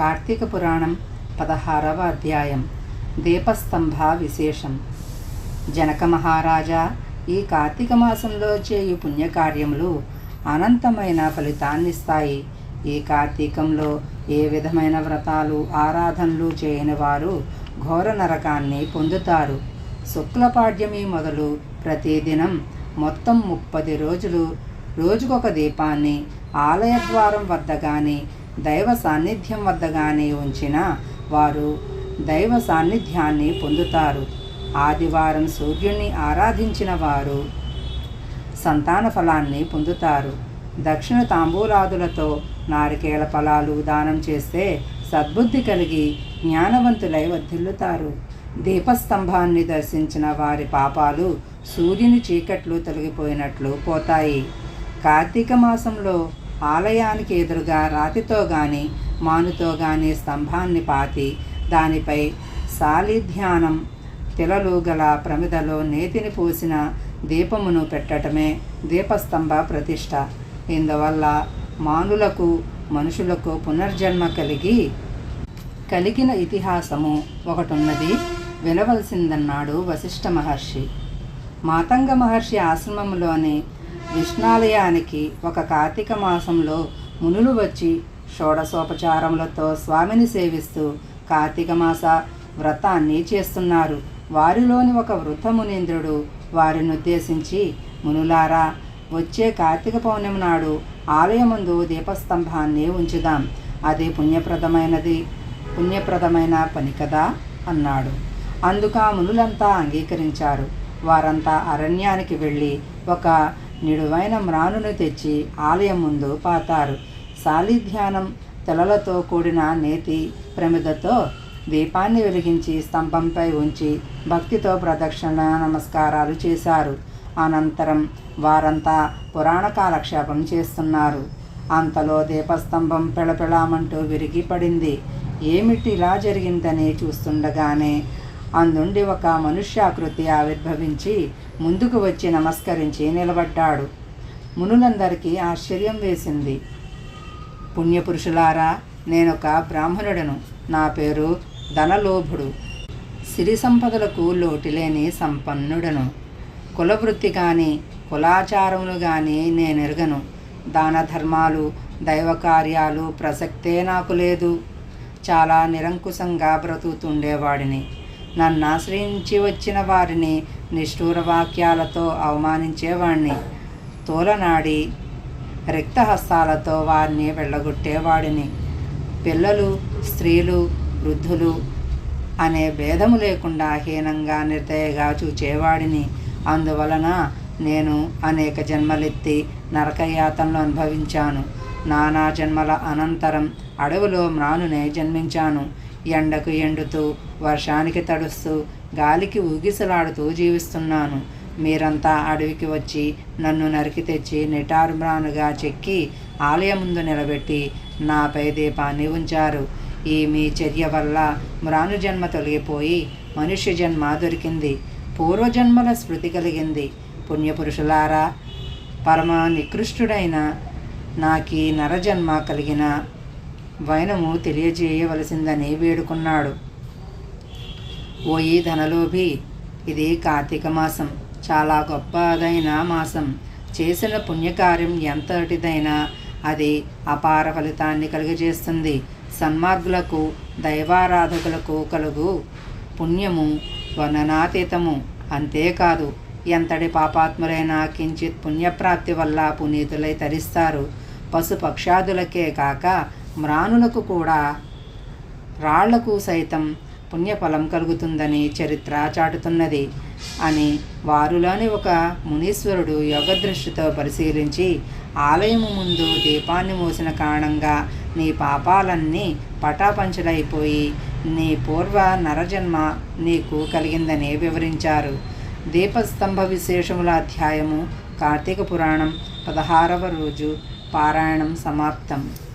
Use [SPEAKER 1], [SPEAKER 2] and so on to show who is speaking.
[SPEAKER 1] కార్తీక పురాణం పదహారవ అధ్యాయం. దీపస్తంభ విశేషం. జనక మహారాజా ఈ కార్తీక మాసంలో చేయు పుణ్యకార్యములు అనంతమైన ఫలితాన్నిస్తాయి. ఈ కార్తీకంలో ఏ విధమైన వ్రతాలు ఆరాధనలు చేయని వారు ఘోర నరకాన్ని పొందుతారు. శుక్లపాడ్యమి మొదలు ప్రతిదినం మొత్తం ముప్పది రోజులు. రోజుకొక దీపాన్ని ఆలయ ద్వారం వద్ద కానీ దైవ సాన్నిధ్యం వద్ద కానీ ఉంచిన వారు దైవ సాన్నిధ్యాన్ని పొందుతారు. ఆదివారం సూర్యుని ఆరాధించిన వారు సంతాన ఫలాన్ని పొందుతారు. దక్షిణ తాంబూలాదులతో నారికేళ ఫలాలు దానం చేస్తే సద్బుద్ధి కలిగి జ్ఞానవంతులై వర్ధిల్లుతారు. దీపస్తంభాన్ని దర్శించిన వారి పాపాలు సూర్యుని చీకట్లు తొలగిపోయినట్లు పోతాయి. కార్తీక మాసంలో ఆలయానికి ఎదురుగా రాతితో గాని మానుతో గాని స్తంభాన్ని పాతి దానిపై సాలిధ్యానం తిలలు గల ప్రమిదలో నేతిని పోసిన దీపమును పెట్టటమే దీపస్తంభ ప్రతిష్ట. ఇందువల్ల మానులకు మనుషులకు పునర్జన్మ కలిగి కలిగిన ఇతిహాసము ఒకటున్నది. వినవలసిందన్నాడు వశిష్ఠ మహర్షి. మాతంగ మహర్షి ఆశ్రమంలోని విష్ణాలయానికి ఒక కార్తీక మాసంలో మునులు వచ్చి షోడశోపచారములతో స్వామిని సేవిస్తూ కార్తీక మాస వ్రతాన్ని చేస్తున్నారు. వారిలోని ఒక వృద్ధ మునీంద్రుడు వారిని ఉద్దేశించి మునులారా వచ్చే కార్తీక పౌర్ణమి నాడు ఆలయముందు దీపస్తంభాన్ని ఉంచుదాం. అది పుణ్యప్రదమైనది పుణ్యప్రదమైన పని కదా అన్నాడు. అందుకు ఆ మునులంతా అంగీకరించారు. వారంతా అరణ్యానికి వెళ్ళి ఒక నిడువైన మ్రానును తెచ్చి ఆలయం ముందు పాతారు. సాలిధ్యానం తెలలతో కూడిన నేతి ప్రమిదతో దీపాన్ని వెలిగించి స్తంభంపై ఉంచి భక్తితో ప్రదక్షిణ నమస్కారాలు చేశారు. అనంతరం వారంతా పురాణ కాలక్షేపం చేస్తున్నారు. అంతలో దీపస్తంభం పెళపెళామంటూ విరిగి పడింది. ఏమిటి ఇలా జరిగిందని చూస్తుండగానే అందుండి ఒక మనుష్యాకృతి ఆవిర్భవించి ముందుకు వచ్చి నమస్కరించి నిలబడ్డాడు. మునులందరికీ ఆశ్చర్యం వేసింది. పుణ్యపురుషులారా నేనొక బ్రాహ్మణుడను. నా పేరు ధనలోభుడు. సిరి సంపదలకు లోటులేని సంపన్నుడను. కులవృత్తి కానీ కులాచారములు కానీ నేనెరగను. దాన ధర్మాలు దైవ కార్యాలు ప్రసక్తే నాకు లేదు. చాలా నిరంకుశంగా బ్రతుకుతుండేవాడిని. నన్ను ఆశ్రయించి వచ్చిన వారిని నిష్ఠూర వాక్యాలతో అవమానించేవాడిని తోలనాడి రిక్తహస్తాలతో వారిని వెళ్ళగొట్టేవాడిని. పిల్లలు స్త్రీలు వృద్ధులు అనే భేదము లేకుండా హీనంగా నిర్దయగా చూచేవాడిని. అందువలన నేను అనేక జన్మలెత్తి నరకయాతనలు అనుభవించాను. నానా జన్మల అనంతరం అడవిలో మ్రానునే జన్మించాను. ఎండకు ఎండుతూ వర్షానికి తడుస్తూ గాలికి ఊగిసలాడుతూ జీవిస్తున్నాను. మీరంతా అడవికి వచ్చి నన్ను నరికి తెచ్చి నిటారుమ్రానుగా చెక్కి ఆలయం ముందు నిలబెట్టి నాపై దీపాన్ని ఉంచారు. ఈ మీ చర్య వల్ల మ్రాను జన్మ తొలగిపోయి మనుష్య జన్మ దొరికింది. పూర్వజన్మల స్మృతి కలిగింది. పుణ్యపురుషులారా పరమ నికృష్టుడైన నాకీ నరజన్మ కలిగిన వైనము తెలియజేయవలసిందని వేడుకున్నాడు. ఓయి ధనలోభి ఇది కార్తీక మాసం. చాలా గొప్పదైన మాసం. చేసిన పుణ్యకార్యం ఎంతటిదైనా అది అపార ఫలితాన్ని కలుగజేస్తుంది. సన్మార్గులకు దైవారాధకులకు కలుగు పుణ్యము వర్ణనాతీతము అంతేకాదు ఎంతటి పాపాత్ములైనా కించిత్ పుణ్యప్రాప్తి వల్ల పునీతులై తరిస్తారు. పశుపక్షాదులకే కాక మ్రానులకు కూడా రాళ్ళకు సైతం పుణ్యఫలం కలుగుతుందని చరిత్ర చాటుతున్నది అని వారిలోని ఒక మునీశ్వరుడు యోగదృష్టితో పరిశీలించి ఆలయము ముందు దీపాన్ని మోసిన కారణంగా నీ పాపాలన్నీ పటాపంచలైపోయి నీ పూర్వ నరజన్మ నీకు కలిగిందని వివరించారు. దీపస్తంభ విశేషముల అధ్యాయము కార్తీక పురాణం పదహారవ రోజు పారాయణం సమాప్తం.